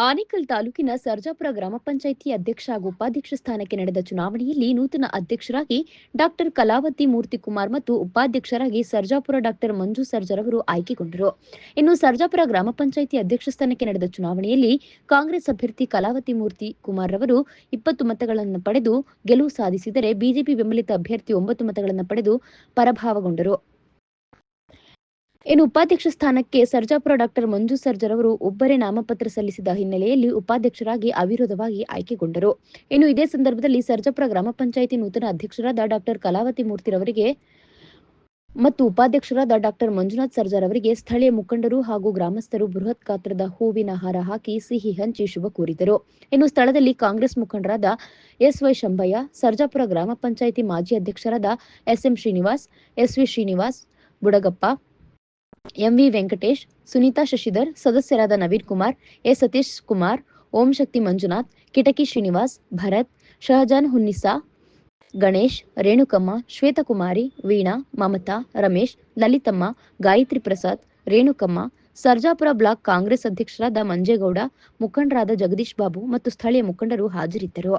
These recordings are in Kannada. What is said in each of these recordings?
ಆನೇಕಲ್ ತಾಲೂಕಿನ ಸರ್ಜಾಪುರ ಗ್ರಾಮ ಪಂಚಾಯಿತಿ ಅಧ್ಯಕ್ಷ ಹಾಗೂ ಉಪಾಧ್ಯಕ್ಷ ಸ್ಥಾನಕ್ಕೆ ನಡೆದ ಚುನಾವಣೆಯಲ್ಲಿ ನೂತನ ಅಧ್ಯಕ್ಷರಾಗಿ ಡಾಕ್ಟರ್ ಕಲಾವತಿ ಮೂರ್ತಿಕುಮಾರ್ ಮತ್ತು ಉಪಾಧ್ಯಕ್ಷರಾಗಿ ಸರ್ಜಾಪುರ ಡಾಕ್ಟರ್ ಮಂಜು ಸರ್ಜರ್ ಅವರು ಆಯ್ಕೆಗೊಂಡರು. ಇನ್ನು ಸರ್ಜಾಪುರ ಗ್ರಾಮ ಪಂಚಾಯಿತಿ ಅಧ್ಯಕ್ಷ ಸ್ಥಾನಕ್ಕೆ ನಡೆದ ಚುನಾವಣೆಯಲ್ಲಿ ಕಾಂಗ್ರೆಸ್ ಅಭ್ಯರ್ಥಿ ಕಲಾವತಿ ಮೂರ್ತಿ ಕುಮಾರ್ ರವರು ಇಪ್ಪತ್ತು ಮತಗಳನ್ನು ಪಡೆದು ಗೆಲುವು ಸಾಧಿಸಿದರೆ ಬಿಜೆಪಿ ಬೆಂಬಲಿತ ಅಭ್ಯರ್ಥಿ ಒಂಬತ್ತು ಮತಗಳನ್ನು ಪಡೆದು ಪರಾಭವಗೊಂಡರು. ಇನ್ನು ಉಪಾಧ್ಯಕ್ಷ ಸ್ಥಾನಕ್ಕೆ ಸರ್ಜಾಪುರ ಡಾಕ್ಟರ್ ಮಂಜು ಸರ್ಜರ್ ಅವರು ಒಬ್ಬರೇ ನಾಮಪತ್ರ ಸಲ್ಲಿಸಿದ ಹಿನ್ನೆಲೆಯಲ್ಲಿ ಉಪಾಧ್ಯಕ್ಷರಾಗಿ ಅವಿರೋಧವಾಗಿ ಆಯ್ಕೆಗೊಂಡರು. ಇನ್ನು ಇದೇ ಸಂದರ್ಭದಲ್ಲಿ ಸರ್ಜಾಪುರ ಗ್ರಾಮ ಪಂಚಾಯಿತಿ ನೂತನ ಅಧ್ಯಕ್ಷರಾದ ಡಾಕ್ಟರ್ ಕಲಾವತಿ ಮೂರ್ತಿರವರಿಗೆ ಮತ್ತು ಉಪಾಧ್ಯಕ್ಷರಾದ ಡಾಕ್ಟರ್ ಮಂಜುನಾಥ್ ಸರ್ಜಾರ್ ಅವರಿಗೆ ಸ್ಥಳೀಯ ಮುಖಂಡರು ಹಾಗೂ ಗ್ರಾಮಸ್ಥರು ಬೃಹತ್ ಗಾತ್ರದ ಹೂವಿನ ಹಾರ ಹಾಕಿ ಸಿಹಿ ಹಂಚಿ ಶುಭ ಕೋರಿದರು. ಇನ್ನು ಸ್ಥಳದಲ್ಲಿ ಕಾಂಗ್ರೆಸ್ ಮುಖಂಡರಾದ ಎಸ್ವೈ ಶಂಭಯ್ಯ, ಸರ್ಜಾಪುರ ಗ್ರಾಮ ಪಂಚಾಯಿತಿ ಮಾಜಿ ಅಧ್ಯಕ್ಷರಾದ SM Srinivas SV Srinivas, Budagappa MV Venkatesh, Sunitha Shashidhar, ಸದಸ್ಯರಾದ ನವೀನ್ ಕುಮಾರ್, ಎ ಸತೀಶ್ ಕುಮಾರ್, ಓಂ ಶಕ್ತಿ ಮಂಜುನಾಥ್, ಕಿಟಕಿ ಶ್ರೀನಿವಾಸ್, ಭರತ್, ಶಹಜಾನ್ ಹುನ್ನಿಸಾ ಗಣೇಶ್, ರೇಣುಕಮ್ಮ, ಶ್ವೇತಕುಮಾರಿ, ವೀಣಾ, ಮಮತಾ, ರಮೇಶ್, ಲಲಿತಮ್ಮ, ಗಾಯತ್ರಿ ಪ್ರಸಾದ್, ರೇಣುಕಮ್ಮ, ಸರ್ಜಾಪುರ ಬ್ಲಾಕ್ ಕಾಂಗ್ರೆಸ್ ಅಧ್ಯಕ್ಷರಾದ ಮಂಜೇಗೌಡ, ಮುಖಂಡರಾದ ಜಗದೀಶ್ ಬಾಬು ಮತ್ತು ಸ್ಥಳೀಯ ಮುಖಂಡರು ಹಾಜರಿದ್ದರು.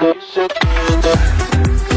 Music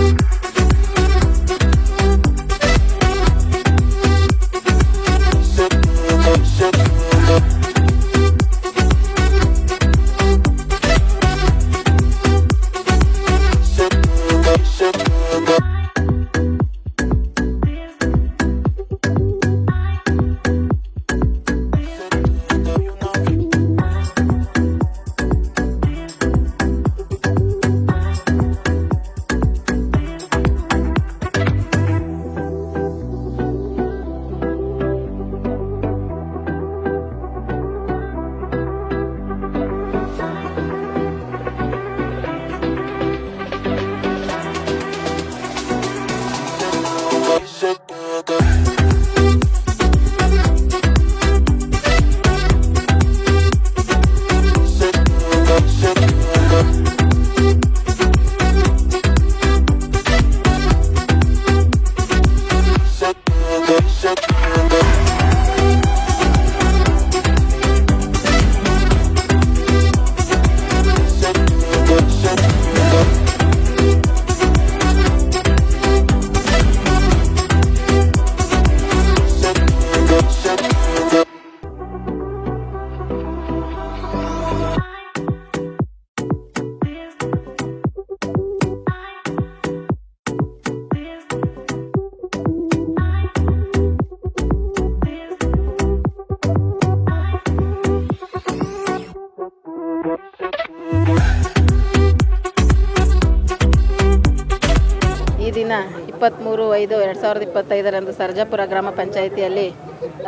ಐದು, ಎರಡು ಸಾವಿರದ ಇಪ್ಪತ್ತೈದರಂದು ಸರ್ಜಾಪುರ ಗ್ರಾಮ ಪಂಚಾಯಿತಿಯಲ್ಲಿ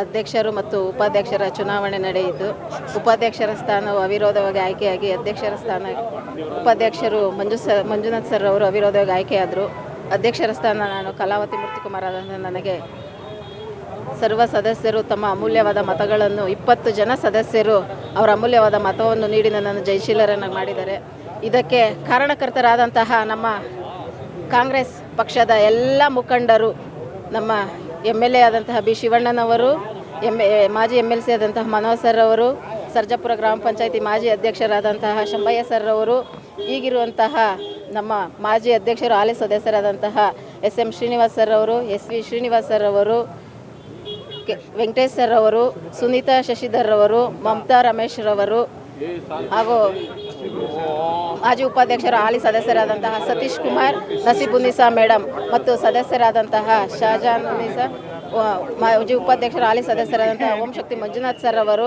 ಅಧ್ಯಕ್ಷರು ಮತ್ತು ಉಪಾಧ್ಯಕ್ಷರ ಚುನಾವಣೆ ನಡೆಯಿತು. ಉಪಾಧ್ಯಕ್ಷರ ಸ್ಥಾನವು ಅವಿರೋಧವಾಗಿ ಆಯ್ಕೆಯಾಗಿ ಅಧ್ಯಕ್ಷರ ಸ್ಥಾನ, ಉಪಾಧ್ಯಕ್ಷರು ಮಂಜು ಸರ್ ಮಂಜುನಾಥ್ ಸರ್ ಅವರು ಅವಿರೋಧವಾಗಿ ಆಯ್ಕೆಯಾದರು. ಅಧ್ಯಕ್ಷರ ಸ್ಥಾನ ನಾನು ಕಲಾವತಿ ಮೂರ್ತಿಕುಮಾರ್ ಆದಂಥ ನನಗೆ ಸರ್ವ ಸದಸ್ಯರು ತಮ್ಮ ಅಮೂಲ್ಯವಾದ ಮತಗಳನ್ನು, ಇಪ್ಪತ್ತು ಜನ ಸದಸ್ಯರು ಅವರ ಅಮೂಲ್ಯವಾದ ಮತವನ್ನು ನೀಡಿ ನನ್ನನ್ನು ಜಯಶೀಲರನ್ನಾಗಿ ಮಾಡಿದ್ದಾರೆ. ಇದಕ್ಕೆ ಕಾರಣಕರ್ತರಾದಂತಹ ನಮ್ಮ ಕಾಂಗ್ರೆಸ್ ಪಕ್ಷದ ಎಲ್ಲ ಮುಖಂಡರು, ನಮ್ಮ ಎಂ ಎಲ್ ಎ ಆದಂತಹ ಬಿ ಶಿವಣ್ಣನವರು, ಎಂ ಮಾಜಿ ಎಂ ಎಲ್ ಸಿ ಆದಂತಹ ಮನೋಹರ್ ಸರ್ ಅವರು, ಸರ್ಜಾಪುರ ಗ್ರಾಮ ಪಂಚಾಯತಿ ಮಾಜಿ ಅಧ್ಯಕ್ಷರಾದಂತಹ ಶಂಭಯ್ಯ ಸರ್ ಅವರು, ಈಗಿರುವಂತಹ ನಮ್ಮ ಮಾಜಿ ಅಧ್ಯಕ್ಷರು ಹಾಲಿ ಸದಸ್ಯರಾದಂತಹ ಎಸ್ ಎಂ ಶ್ರೀನಿವಾಸ್ ಸರ್ ಅವರು ಎಸ್ ವಿ ಶ್ರೀನಿವಾಸ್ ಸರ್ ಅವರು ವೆಂಕಟೇಶ್ ಸರ್ ಅವರು, ಸುನೀತಾ ಶಶಿಧರ್ ಅವರು, ಮಮತಾ ರಮೇಶ್ ರವರು ಹಾಗೂ ಮಾಜಿ ಉಪಾಧ್ಯಕ್ಷರು ಹಾಲಿ ಸದಸ್ಯರಾದಂತಹ ಸತೀಶ್ ಕುಮಾರ್ ನಸೀಬುನ್ನಿಸಾ ಮೇಡಮ್ ಮತ್ತು ಸದಸ್ಯರಾದಂತಹ ಶಾಜಾನ್ ಉನ್ನಿಸಾ ಮಾಜಿ ಉಪಾಧ್ಯಕ್ಷರ ಹಾಲಿ ಸದಸ್ಯರಾದಂತಹ ಓಂಶಕ್ತಿ ಮಂಜುನಾಥ್ ಸರ್ ಅವರು,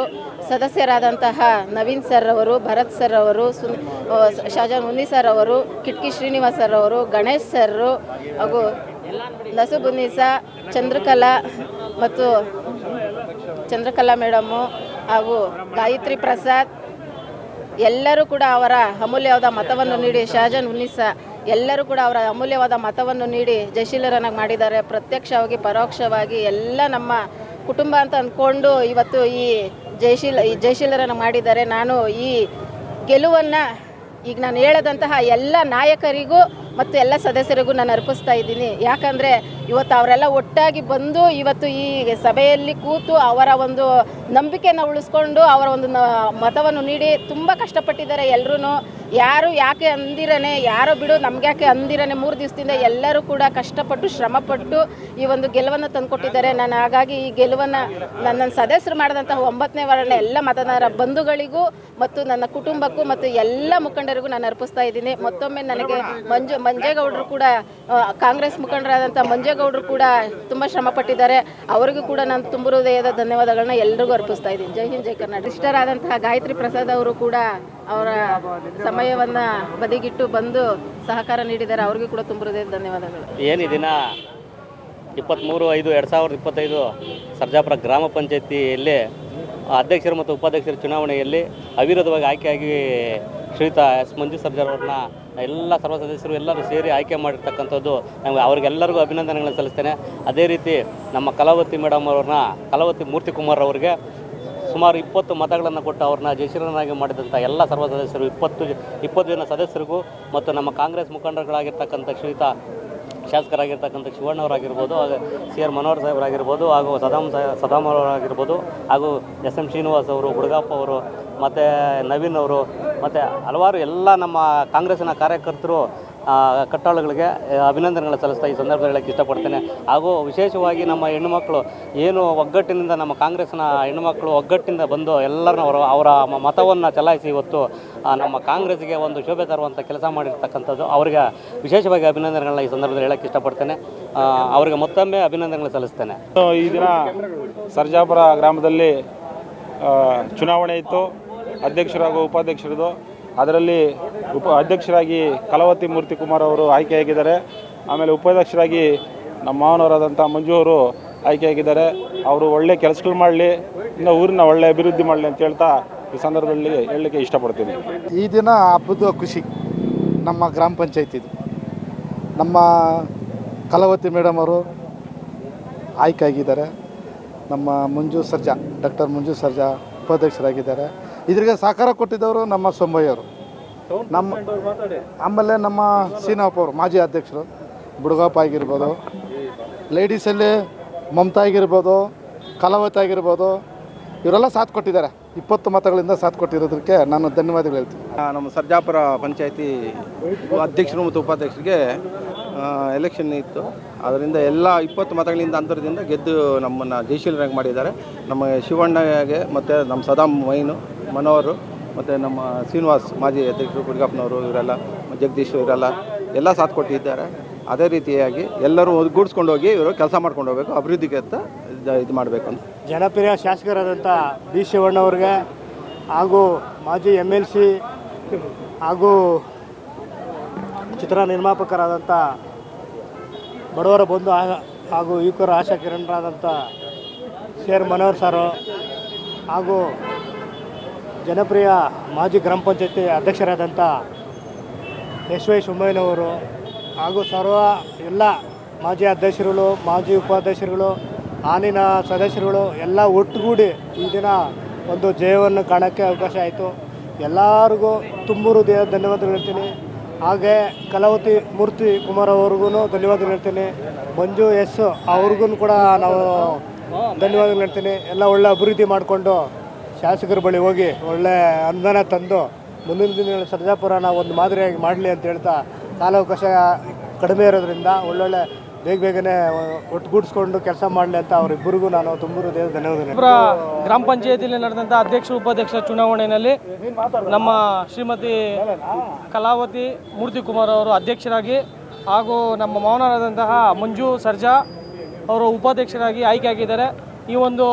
ಸದಸ್ಯರಾದಂತಹ ನವೀನ್ ಸರ್ ಅವರು, ಭರತ್ ಸರ್ ಅವರು, ಸುನ್ ಶಾಜಾನ್ ಉನ್ನಿ ಸರ್ ಅವರು, ಕಿಟ್ಕಿ ಶ್ರೀನಿವಾಸ್ ಸರ್ ಅವರು, ಗಣೇಶ್ ಸರ್ ಹಾಗೂ ನಸುಬುನ್ನಿಸಾ ಚಂದ್ರಕಲಾ ಮತ್ತು ಚಂದ್ರಕಲಾ ಮೇಡಮ್ಮು ಹಾಗೂ ಗಾಯತ್ರಿ ಪ್ರಸಾದ್ ಎಲ್ಲರೂ ಕೂಡ ಅವರ ಅಮೂಲ್ಯವಾದ ಮತವನ್ನು ನೀಡಿ ಶಹಜಾನ್ ಉನ್ನಿಸ ಎಲ್ಲರೂ ಕೂಡ ಅವರ ಅಮೂಲ್ಯವಾದ ಮತವನ್ನು ನೀಡಿ ಜಯಶೀಲರನ್ನಾಗಿ ಮಾಡಿದ್ದಾರೆ. ಪ್ರತ್ಯಕ್ಷವಾಗಿ, ಪರೋಕ್ಷವಾಗಿ ಎಲ್ಲ ನಮ್ಮ ಕುಟುಂಬ ಅಂತ ಅಂದ್ಕೊಂಡು ಇವತ್ತು ಈ ಜಯಶೀಲ, ಈ ಜಯಶೀಲರನ್ನು ಮಾಡಿದ್ದಾರೆ. ನಾನು ಈ ಗೆಲುವನ್ನು ಈಗ ನಾನು ಹೇಳದಂತಹ ಎಲ್ಲ ನಾಯಕರಿಗೂ ಮತ್ತು ಎಲ್ಲ ಸದಸ್ಯರಿಗೂ ನಾನು ಅರ್ಪಿಸ್ತಾ ಇದ್ದೀನಿ. ಯಾಕಂದರೆ ಇವತ್ತು ಅವರೆಲ್ಲ ಒಟ್ಟಾಗಿ ಬಂದು ಇವತ್ತು ಈ ಸಭೆಯಲ್ಲಿ ಕೂತು ಅವರ ಒಂದು ನಂಬಿಕೆಯನ್ನು ಉಳಿಸ್ಕೊಂಡು ಅವರ ಒಂದು ಮತವನ್ನು ನೀಡಿ ತುಂಬ ಕಷ್ಟಪಟ್ಟಿದ್ದಾರೆ ಎಲ್ಲರೂ ಯಾರು ಯಾಕೆ ಅಂದಿರನೆ, ಯಾರೋ ಬಿಡು, ನಮ್ಗೆ ಯಾಕೆ ಅಂದಿರನೆ ಮೂರು ದಿವಸದಿಂದ ಎಲ್ಲರೂ ಕೂಡ ಕಷ್ಟಪಟ್ಟು, ಶ್ರಮಪಟ್ಟು ಈ ಒಂದು ಗೆಲುವನ್ನು ತಂದುಕೊಟ್ಟಿದ್ದಾರೆ. ನಾನು ಹಾಗಾಗಿ ಈ ಗೆಲುವನ್ನು ನನ್ನ ಸದಸ್ಯರು ಮಾಡಿದಂತಹ ಒಂಬತ್ತನೇ ವಾರ್ಡ್ನ ಎಲ್ಲ ಮತದಾರ ಬಂಧುಗಳಿಗೂ ಮತ್ತು ನನ್ನ ಕುಟುಂಬಕ್ಕೂ ಮತ್ತು ಎಲ್ಲ ಮುಖಂಡರಿಗೂ ನಾನು ಅರ್ಪಿಸ್ತಾ ಇದ್ದೀನಿ. ಮತ್ತೊಮ್ಮೆ ನನಗೆ ಮಂಜು ಮಂಜೇಗೌಡರು ಕೂಡ ಕಾಂಗ್ರೆಸ್ ಮುಖಂಡರಾದಂಥ ಮಂಜೇಗೌಡರು ಕೂಡ ತುಂಬ ಶ್ರಮಪಟ್ಟಿದ್ದಾರೆ ಅವರಿಗೂ ಕೂಡ ನಾನು ತುಂಬ ಹೃದಯದ ಧನ್ಯವಾದಗಳನ್ನ ಎಲ್ರಿಗೂ ಅರ್ಪಿಸ್ತಾ ಇದ್ದೀನಿ. ಜೈ ಹಿಂದ್, ಜೈ ಕರ್ನಾಟಕ. ಇಷ್ಟರಾದಂತಹ ಗಾಯತ್ರಿ ಪ್ರಸಾದ್ ಅವರು ಕೂಡ ಅವರ ಸಮಯವನ್ನು ಬದಿಗಿಟ್ಟು ಬಂದು ಸಹಕಾರ ನೀಡಿದ್ದಾರೆ. ಅವ್ರಿಗೂ ಕೂಡ ತುಂಬ ಹೃದಯದ ಧನ್ಯವಾದಗಳು. ಏನು ದಿನ ಇಪ್ಪತ್ತ್ಮೂರು ಐದು, ಎರಡು ಸಾವಿರದ ಇಪ್ಪತ್ತೈದು ಸರ್ಜಾಪುರ ಗ್ರಾಮ ಪಂಚಾಯತಿಯಲ್ಲಿ ಅಧ್ಯಕ್ಷರು ಮತ್ತು ಉಪಾಧ್ಯಕ್ಷರ ಚುನಾವಣೆಯಲ್ಲಿ ಅವಿರೋಧವಾಗಿ ಆಯ್ಕೆಯಾಗಿ ಶ್ರೀತಾ ಎಸ್ ಮಂಜು ಸರ್ಜಾರ್ ಅವ್ರನ್ನ ಎಲ್ಲ ಸರ್ವ ಸದಸ್ಯರು ಎಲ್ಲರೂ ಸೇರಿ ಆಯ್ಕೆ ಮಾಡಿರ್ತಕ್ಕಂಥದ್ದು ನಮಗೆ ಅವ್ರಿಗೆಲ್ಲರಿಗೂ ಅಭಿನಂದನೆಗಳನ್ನು ಸಲ್ಲಿಸ್ತೇನೆ. ಅದೇ ರೀತಿ ನಮ್ಮ ಕಲಾವತಿ ಮೇಡಮ್ ಅವ್ರನ್ನ, ಕಲಾವತಿ ಮೂರ್ತಿ ಕುಮಾರ್ ಅವರಿಗೆ ಸುಮಾರು ಇಪ್ಪತ್ತು ಮತಗಳನ್ನು ಕೊಟ್ಟು ಅವ್ರನ್ನ ಜಯಶೀಲನಾಗಿ ಮಾಡಿದಂಥ ಎಲ್ಲ ಸರ್ವ ಸದಸ್ಯರು, ಇಪ್ಪತ್ತು ಇಪ್ಪತ್ತು ಜನ ಸದಸ್ಯರಿಗೂ ಮತ್ತು ನಮ್ಮ ಕಾಂಗ್ರೆಸ್ ಮುಖಂಡರುಗಳಾಗಿರ್ತಕ್ಕಂಥ ಶ್ರೀಯುತ ಶಾಸಕರಾಗಿರ್ತಕ್ಕಂಥ ಶಿವಣ್ಣವರಾಗಿರ್ಬೋದು ಹಾಗೆ ಸಿ ಆರ್ ಮನೋಹರ್ ಸಾಹೇಬರಾಗಿರ್ಬೋದು ಹಾಗೂ ಸದಾಮ್ ಸದಾಮ್ ಅವರಾಗಿರ್ಬೋದು ಹಾಗೂ ಎಸ್ ಎಂ ಶ್ರೀನಿವಾಸ್ ಅವರು ಹುಡುಗಪ್ಪ ಅವರು, ಮತ್ತು ನವೀನ್ ಅವರು, ಮತ್ತು ಹಲವಾರು ಎಲ್ಲ ನಮ್ಮ ಕಾಂಗ್ರೆಸ್ಸಿನ ಕಾರ್ಯಕರ್ತರು ಕಟ್ಟಾಳುಗಳಿಗೆ ಅಭಿನಂದನೆಗಳು ಸಲ್ಲಿಸ್ತಾ ಈ ಸಂದರ್ಭದಲ್ಲಿ ಹೇಳಕ್ಕೆ ಇಷ್ಟಪಡ್ತೇನೆ. ಹಾಗೂ ವಿಶೇಷವಾಗಿ ನಮ್ಮ ಹೆಣ್ಣುಮಕ್ಕಳು ಏನು ಒಗ್ಗಟ್ಟಿನಿಂದ ನಮ್ಮ ಕಾಂಗ್ರೆಸ್ನ ಹೆಣ್ಣುಮಕ್ಕಳು ಒಗ್ಗಟ್ಟಿಂದ ಬಂದು ಎಲ್ಲರನ್ನ ಅವರ ಅವರ ಮತವನ್ನು ಚಲಾಯಿಸಿ ಇವತ್ತು ನಮ್ಮ ಕಾಂಗ್ರೆಸ್ಗೆ ಒಂದು ಶೋಭೆ ತರುವಂಥ ಕೆಲಸ ಮಾಡಿರ್ತಕ್ಕಂಥದ್ದು. ಅವರಿಗೆ ವಿಶೇಷವಾಗಿ ಅಭಿನಂದನೆಗಳನ್ನ ಈ ಸಂದರ್ಭದಲ್ಲಿ ಹೇಳಕ್ಕೆ ಇಷ್ಟಪಡ್ತೇನೆ. ಅವರಿಗೆ ಮತ್ತೊಮ್ಮೆ ಅಭಿನಂದನೆಗಳು ಸಲ್ಲಿಸ್ತೇನೆ. ಈ ದಿನ ಸರ್ಜಾಪುರ ಗ್ರಾಮದಲ್ಲಿ ಚುನಾವಣೆ ಇತ್ತು. ಅಧ್ಯಕ್ಷರು ಹಾಗೂ ಉಪಾಧ್ಯಕ್ಷರದು ಅದರಲ್ಲಿ ಉಪ ಅಧ್ಯಕ್ಷರಾಗಿ ಕಲಾವತಿ ಮೂರ್ತಿ ಕುಮಾರ್ ಅವರು ಆಯ್ಕೆಯಾಗಿದ್ದಾರೆ. ಆಮೇಲೆ ಉಪಾಧ್ಯಕ್ಷರಾಗಿ ನಮ್ಮ ಮಾವನವರಾದಂಥ ಮಂಜು ಅವರು ಆಯ್ಕೆಯಾಗಿದ್ದಾರೆ. ಅವರು ಒಳ್ಳೆ ಕೆಲಸಗಳು ಮಾಡಲಿ, ಇನ್ನು ಊರಿನ ಒಳ್ಳೆ ಅಭಿವೃದ್ಧಿ ಮಾಡಲಿ ಅಂತ ಹೇಳ್ತಾ ಈ ಸಂದರ್ಭದಲ್ಲಿ ಹೇಳಲಿಕ್ಕೆ ಇಷ್ಟಪಡ್ತೀನಿ. ಈ ದಿನ ಹಬ್ಬದ ಖುಷಿ ನಮ್ಮ ಗ್ರಾಮ ಪಂಚಾಯತಿದು ನಮ್ಮ ಕಲಾವತಿ ಮೇಡಮ್ ಅವರು ಆಯ್ಕೆ ಆಗಿದ್ದಾರೆ ನಮ್ಮ ಮಂಜು ಸರ್ಜಾ, ಡಾಕ್ಟರ್ ಮಂಜು ಸರ್ಜಾ ಉಪಾಧ್ಯಕ್ಷರಾಗಿದ್ದಾರೆ. ಇದ್ರಿಗೆ ಸಹಕಾರ ಕೊಟ್ಟಿದ್ದವರು ನಮ್ಮ ಸೊಂಬಯ್ಯವರು. ನಮ್ಮ ಆಮೇಲೆ ನಮ್ಮ ಸೀನಪ್ಪ ಅವರು ಮಾಜಿ ಅಧ್ಯಕ್ಷರು. ಬುಡುಗಪ್ಪ ಆಗಿರ್ಬೋದು ಲೇಡೀಸಲ್ಲಿ ಮಮತಾ ಆಗಿರ್ಬೋದು ಕಲಾವತಿ ಆಗಿರ್ಬೋದು ಇವರೆಲ್ಲ ಸಾಥ್ ಕೊಟ್ಟಿದ್ದಾರೆ. ಇಪ್ಪತ್ತು ಮತಗಳಿಂದ ಸಾಥ್ ಕೊಟ್ಟಿರೋದಕ್ಕೆ ನಾನು ಧನ್ಯವಾದಗಳು ಹೇಳ್ತೀನಿ. ನಮ್ಮ ಸರ್ಜಾಪುರ ಪಂಚಾಯತಿ ಅಧ್ಯಕ್ಷರು ಮತ್ತು ಉಪಾಧ್ಯಕ್ಷರಿಗೆ ಎಲೆಕ್ಷನ್ ಇತ್ತು. ಅದರಿಂದ ಎಲ್ಲ ಇಪ್ಪತ್ತು ಮತಗಳಿಂದ ಅಂತರದಿಂದ ಗೆದ್ದು ನಮ್ಮನ್ನು ಜಯಶೀಲರಾಗಿ ಮಾಡಿದ್ದಾರೆ. ನಮ್ಮ ಶಿವಣ್ಣಗೆ ಮತ್ತು ನಮ್ಮ ಸದಾ ಮೈನು ಮನೋಹರು ಮತ್ತು ನಮ್ಮ ಶ್ರೀನಿವಾಸ್ ಮಾಜಿ ಅಧ್ಯಕ್ಷರು ಗುಡ್ಗಪ್ಪನವರು ಇವರೆಲ್ಲ, ಜಗದೀಶ್ ಇವರೆಲ್ಲ ಎಲ್ಲ ಸಾಥ್ ಕೊಟ್ಟಿದ್ದಾರೆ. ಅದೇ ರೀತಿಯಾಗಿ ಎಲ್ಲರೂ ಒಗ್ಗೂಡಿಸ್ಕೊಂಡು ಹೋಗಿ ಇವರು ಕೆಲಸ ಮಾಡ್ಕೊಂಡು ಹೋಗಬೇಕು, ಅಭಿವೃದ್ಧಿಗೆ ಅಂತ ಇದು- ಮಾಡಬೇಕು ಅಂತ. ಜನಪ್ರಿಯ ಶಾಸಕರಾದಂಥ ಬಿ ಶಿವಣ್ಣವ್ರಿಗೆ ಹಾಗೂ ಮಾಜಿ ಎಂ ಎಲ್ ಸಿ ಹಾಗೂ ಚಿತ್ರ ನಿರ್ಮಾಪಕರಾದಂಥ ಬಡವರ ಬಂಧು ಹಾಗೂ ಯುವಕರ ಆಶಾ ಕಿರಣರಾದಂಥ ಶೇರ್ ಮನೋಹರ್ ಸಾರು ಹಾಗೂ ಜನಪ್ರಿಯ ಮಾಜಿ ಗ್ರಾಮ ಪಂಚಾಯತಿ ಅಧ್ಯಕ್ಷರಾದಂಥ ಎಸ್ ವೈ ಸುಮ್ಮಯ್ಯನವರು ಹಾಗೂ ಸರ್ವ ಎಲ್ಲ ಮಾಜಿ ಅಧ್ಯಕ್ಷರುಗಳು, ಮಾಜಿ ಉಪಾಧ್ಯಕ್ಷರುಗಳು, ಹಾಲಿನ ಸದಸ್ಯರುಗಳು ಎಲ್ಲ ಒಟ್ಟುಗೂಡಿ ಈ ದಿನ ಒಂದು ಜಯವನ್ನು ಕಾಣೋಕ್ಕೆ ಅವಕಾಶ ಆಯಿತು. ಎಲ್ಲರಿಗೂ ತುಂಬೂರು ಹೃದಯ ಧನ್ಯವಾದಗಳು ಹೇಳ್ತೀನಿ. ಹಾಗೆ ಕಲಾವತಿ ಮೂರ್ತಿ ಕುಮಾರ್ ಅವ್ರಿಗೂ ಧನ್ಯವಾದಗಳು ಹೇಳ್ತೀನಿ. ಮಂಜು ಎಸ್ ಅವ್ರಿಗೂ ಕೂಡ ನಾವು ಧನ್ಯವಾದಗಳು ಹೇಳ್ತೀನಿ. ಎಲ್ಲ ಒಳ್ಳೆ ಅಭಿವೃದ್ಧಿ ಮಾಡಿಕೊಂಡು ಶಾಸಕರ ಬಳಿ ಹೋಗಿ ಒಳ್ಳೆ ಅನುದಾನ ತಂದು ಮುಂದಿನ ದಿನಗಳ ಸರ್ಜಾಪುರನ ಒಂದು ಮಾದರಿಯಾಗಿ ಮಾಡಲಿ ಅಂತ ಹೇಳ್ತಾ ಕಾಲಾವಕಾಶ ಕಡಿಮೆ ಇರೋದ್ರಿಂದ ಒಳ್ಳೊಳ್ಳೆ ಬೇಗ ಬೇಗನೆ ಒಟ್ಟುಗೂಡಿಸ್ಕೊಂಡು ಕೆಲಸ ಮಾಡಲಿ ಅಂತ ಅವರಿಬ್ಬರಿಗೂ ನಾನು ತುಂಬ ದೇವ ಧನ್ಯವಾದಗಳು. ಗ್ರಾಮ ಪಂಚಾಯತಿಯಲ್ಲಿ ನಡೆದಂಥ ಅಧ್ಯಕ್ಷ, ಉಪಾಧ್ಯಕ್ಷ ಚುನಾವಣೆಯಲ್ಲಿ ನಮ್ಮ ಶ್ರೀಮತಿ ಕಲಾವತಿ ಮೂರ್ತಿ ಕುಮಾರ್ ಅವರು ಅಧ್ಯಕ್ಷರಾಗಿ ಹಾಗೂ ನಮ್ಮ ಮೌನರಾದಂತಹ ಮಂಜು ಸರ್ಜಾ ಅವರು ಉಪಾಧ್ಯಕ್ಷರಾಗಿ ಆಯ್ಕೆಯಾಗಿದ್ದಾರೆ. ಈ ಒಂದು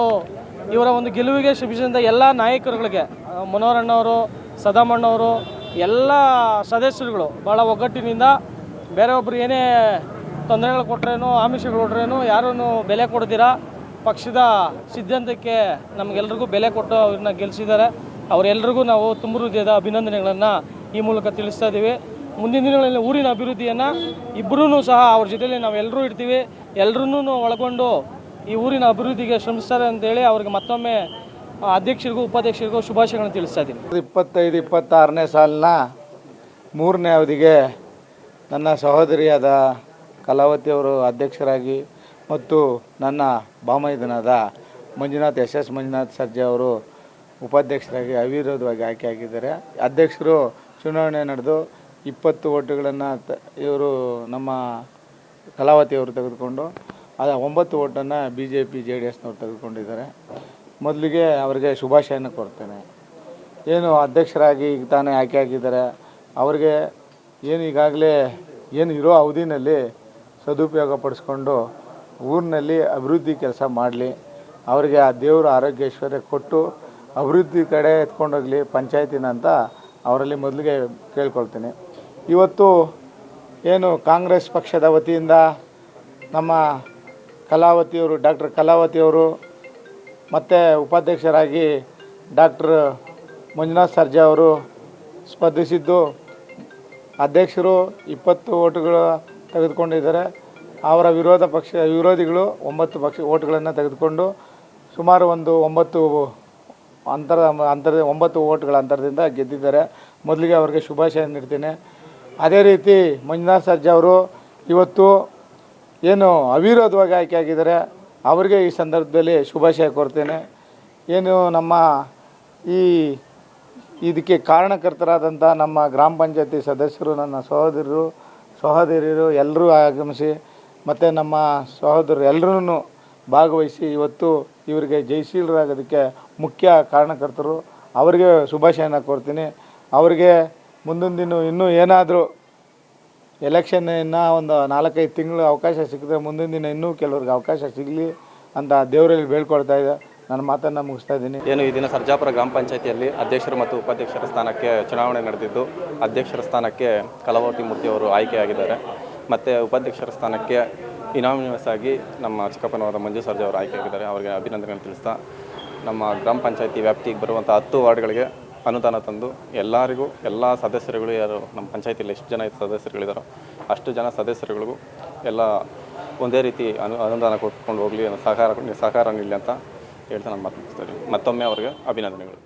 ಇವರ ಒಂದು ಗೆಲುವಿಗೆ ಶುಭಿಸಿದ ಎಲ್ಲ ನಾಯಕರುಗಳಿಗೆ ಮನೋಹರಣ್ಣವರು, ಸದಾಮಣ್ಣವರು, ಎಲ್ಲ ಸದಸ್ಯರುಗಳು ಭಾಳ ಒಗ್ಗಟ್ಟಿನಿಂದ ಬೇರೆಯೊಬ್ಬರು ಏನೇ ತೊಂದರೆಗಳು ಕೊಟ್ಟರೇನು ಆಮಿಷಗಳು ಕೊಟ್ಟರೇನು ಯಾರೂ ಬೆಲೆ ಕೊಡ್ತೀರಾ ಪಕ್ಷದ ಸಿದ್ಧಾಂತಕ್ಕೆ ನಮಗೆಲ್ರಿಗೂ ಬೆಲೆ ಕೊಟ್ಟು ಅವ್ರನ್ನ ಗೆಲ್ಲಿಸಿದ್ದಾರೆ ಅವರೆಲ್ಲರಿಗೂ ನಾವು ತುಂಬ ಹೃದಯದ ಅಭಿನಂದನೆಗಳನ್ನು ಈ ಮೂಲಕ ತಿಳಿಸ್ತಾ ಇದ್ದೀವಿ. ಮುಂದಿನ ದಿನಗಳಲ್ಲಿ ಊರಿನ ಅಭಿವೃದ್ಧಿಯನ್ನು ಇಬ್ಬರೂ ಸಹ ಅವ್ರ ಜೊತೆಯಲ್ಲಿ ನಾವೆಲ್ಲರೂ ಇರ್ತೀವಿ ಎಲ್ಲರನ್ನೂ ಒಳಗೊಂಡು ಈ ಊರಿನ ಅಭಿವೃದ್ಧಿಗೆ ಶ್ರಮಿಸ್ತಾರೆ ಅಂತೇಳಿ ಅವ್ರಿಗೆ ಮತ್ತೊಮ್ಮೆ ಅಧ್ಯಕ್ಷರಿಗೂ ಉಪಾಧ್ಯಕ್ಷರಿಗೂ ಶುಭಾಶಯಗಳನ್ನು ತಿಳಿಸ್ತಾ ಇದ್ದೀನಿ. ಇಪ್ಪತ್ತೈದು, ಇಪ್ಪತ್ತಾರನೇ ಸಾಲಿನ ಮೂರನೇ ಅವಧಿಗೆ ನನ್ನ ಸಹೋದರಿಯಾದ ಕಲಾವತಿಯವರು ಅಧ್ಯಕ್ಷರಾಗಿ ಮತ್ತು ನನ್ನ ಬಾಮೈದನಾದ ಮಂಜುನಾಥ್, ಎಸ್ ಎಸ್ ಮಂಜುನಾಥ್ ಸರ್ಜೆ ಅವರು ಉಪಾಧ್ಯಕ್ಷರಾಗಿ ಅವಿರೋಧವಾಗಿ ಆಯ್ಕೆಯಾಗಿದ್ದಾರೆ. ಅಧ್ಯಕ್ಷರು ಚುನಾವಣೆ ನಡೆದು ಇಪ್ಪತ್ತು ಓಟುಗಳನ್ನು ಇವರು ನಮ್ಮ ಕಲಾವತಿಯವರು ತೆಗೆದುಕೊಂಡು ಆ ಒಂಬತ್ತು ಓಟನ್ನು B J P J D ಎಸ್ನವ್ರು ತೆಗೆದುಕೊಂಡಿದ್ದಾರೆ. ಮೊದಲಿಗೆ ಅವರಿಗೆ ಶುಭಾಶಯನ ಕೊಡ್ತೇನೆ. ಏನು ಅಧ್ಯಕ್ಷರಾಗಿ ಈಗ ತಾನೇ ಆಯ್ಕೆ ಆಗಿದ್ದಾರೆ. ಅವ್ರಿಗೆ ಏನು ಈಗಾಗಲೇ ಏನು ಇರೋ ಅವಧಿನಲ್ಲಿ ಸದುಪಯೋಗ ಪಡಿಸ್ಕೊಂಡು ಊರಿನಲ್ಲಿ ಅಭಿವೃದ್ಧಿ ಕೆಲಸ ಮಾಡಲಿ. ಅವರಿಗೆ ಆ ದೇವರು ಆರೋಗ್ಯ ಐಶ್ವರ್ಯ ಕೊಟ್ಟು ಅಭಿವೃದ್ಧಿ ಕಡೆ ಎತ್ಕೊಂಡೋಗಲಿ ಪಂಚಾಯತಿನ ಅಂತ ಅವರಲ್ಲಿ ಮೊದಲಿಗೆ ಕೇಳ್ಕೊಳ್ತೀನಿ. ಇವತ್ತು ಏನು ಕಾಂಗ್ರೆಸ್ ಪಕ್ಷದ ವತಿಯಿಂದ ನಮ್ಮ ಕಲಾವತಿಯವರು, ಡಾಕ್ಟರ್ ಕಲಾವತಿಯವರು, ಮತ್ತು ಉಪಾಧ್ಯಕ್ಷರಾಗಿ ಡಾಕ್ಟರ್ ಮಂಜುನಾಥ್ ಸರ್ಜಾ ಅವರು ಸ್ಪರ್ಧಿಸಿದ್ದು, ಅಧ್ಯಕ್ಷರು ಇಪ್ಪತ್ತು ಓಟುಗಳು ತೆಗೆದುಕೊಂಡಿದ್ದಾರೆ. ಅವರ ವಿರೋಧ ಪಕ್ಷ, ವಿರೋಧಿಗಳು ಒಂಬತ್ತು ಪಕ್ಷ ಓಟುಗಳನ್ನು ತೆಗೆದುಕೊಂಡು ಸುಮಾರು ಒಂದು ಒಂಬತ್ತು ಅಂತರ ಅಂತರ, ಒಂಬತ್ತು ಓಟ್ಗಳ ಅಂತರದಿಂದ ಗೆದ್ದಿದ್ದಾರೆ. ಮೊದಲಿಗೆ ಅವರಿಗೆ ಶುಭಾಶಯ ನೀಡ್ತೀನಿ. ಅದೇ ರೀತಿ ಮಂಜುನಾಥ್ ಸರ್ಜಾ ಅವರು ಇವತ್ತು ಏನು ಅವಿರೋಧವಾಗಿ ಆಯ್ಕೆಯಾಗಿದ್ದಾರೆ ಅವರಿಗೆ ಈ ಸಂದರ್ಭದಲ್ಲಿ ಶುಭಾಶಯ ಕೋರ್ತೇನೆ. ಏನು ನಮ್ಮ ಈ ಇದಕ್ಕೆ ಕಾರಣಕರ್ತರಾದಂಥ ನಮ್ಮ ಗ್ರಾಮ ಪಂಚಾಯತಿ ಸದಸ್ಯರು, ನನ್ನ ಸಹೋದರರು, ಸಹೋದರಿಯರು ಎಲ್ಲರೂ ಆಗಮಿಸಿ, ಮತ್ತು ನಮ್ಮ ಸಹೋದರರು ಎಲ್ಲರೂ ಭಾಗವಹಿಸಿ ಇವತ್ತು ಇವರಿಗೆ ಜಯಶೀಲರಾಗೋದಕ್ಕೆ ಮುಖ್ಯ ಕಾರಣಕರ್ತರು. ಅವರಿಗೆ ಶುಭಾಶಯನ ಕೋರ್ತೀನಿ. ಅವರಿಗೆ ಮುಂದಿನ ದಿನ ಇನ್ನೂ ಏನಾದರೂ ಎಲೆಕ್ಷನ್ ಇನ್ನೂ ಒಂದು ನಾಲ್ಕೈದು ತಿಂಗಳು ಅವಕಾಶ ಸಿಕ್ಕಿದ್ರೆ ಮುಂದಿನ ದಿನ ಇನ್ನೂ ಕೆಲವ್ರಿಗೆ ಅವಕಾಶ ಸಿಗಲಿ ಅಂತ ದೇವರಲ್ಲಿ ಬೇಳ್ಕೊಳ್ತಾ ಇದೆ. ನನ್ನ ಮಾತನ್ನು ಮುಗಿಸ್ತಾ ಇದ್ದೀನಿ. ಏನು ಈ ದಿನ ಸರ್ಜಾಪುರ ಗ್ರಾಮ ಪಂಚಾಯತಿಯಲ್ಲಿ ಅಧ್ಯಕ್ಷರು ಮತ್ತು ಉಪಾಧ್ಯಕ್ಷರ ಸ್ಥಾನಕ್ಕೆ ಚುನಾವಣೆ ನಡೆದಿದ್ದು, ಅಧ್ಯಕ್ಷರ ಸ್ಥಾನಕ್ಕೆ ಕಲಾವತಿ ಮೂರ್ತಿಯವರು ಆಯ್ಕೆಯಾಗಿದ್ದಾರೆ. ಮತ್ತು ಉಪಾಧ್ಯಕ್ಷರ ಸ್ಥಾನಕ್ಕೆ ಇನಾಮಿನಸ್ ಆಗಿ ನಮ್ಮ ಚಿಕ್ಕಪ್ಪನವರ ಮಂಜು ಸರ್ಜಾ ಅವರು ಆಯ್ಕೆಯಾಗಿದ್ದಾರೆ. ಅವರಿಗೆ ಅಭಿನಂದನೆಗಳನ್ನು ತಿಳಿಸ್ತಾ ನಮ್ಮ ಗ್ರಾಮ ಪಂಚಾಯತಿ ವ್ಯಾಪ್ತಿಗೆ ಬರುವಂಥ ಹತ್ತು ವಾರ್ಡ್ಗಳಿಗೆ ಅನುದಾನ ತಂದು ಎಲ್ಲರಿಗೂ, ಎಲ್ಲ ಸದಸ್ಯರುಗಳು ಯಾರು, ನಮ್ಮ ಪಂಚಾಯತಿಯಲ್ಲಿ ಎಷ್ಟು ಜನ ಸದಸ್ಯರುಗಳಿದ್ದಾರೋ ಅಷ್ಟು ಜನ ಸದಸ್ಯರುಗಳಿಗೂ ಎಲ್ಲ ಒಂದೇ ರೀತಿ ಅನು, ಅನುದಾನ ಕೊಟ್ಕೊಂಡು ಹೋಗಲಿ ಸಹಕಾರ ಸಹಕಾರ ನೀಡಲಿ ಅಂತ ಹೇಳ್ತಾ ನಾನು ಮಾತು ಮತ್ತೊಮ್ಮೆ ಅವರಿಗೆ ಅಭಿನಂದನೆಗಳು.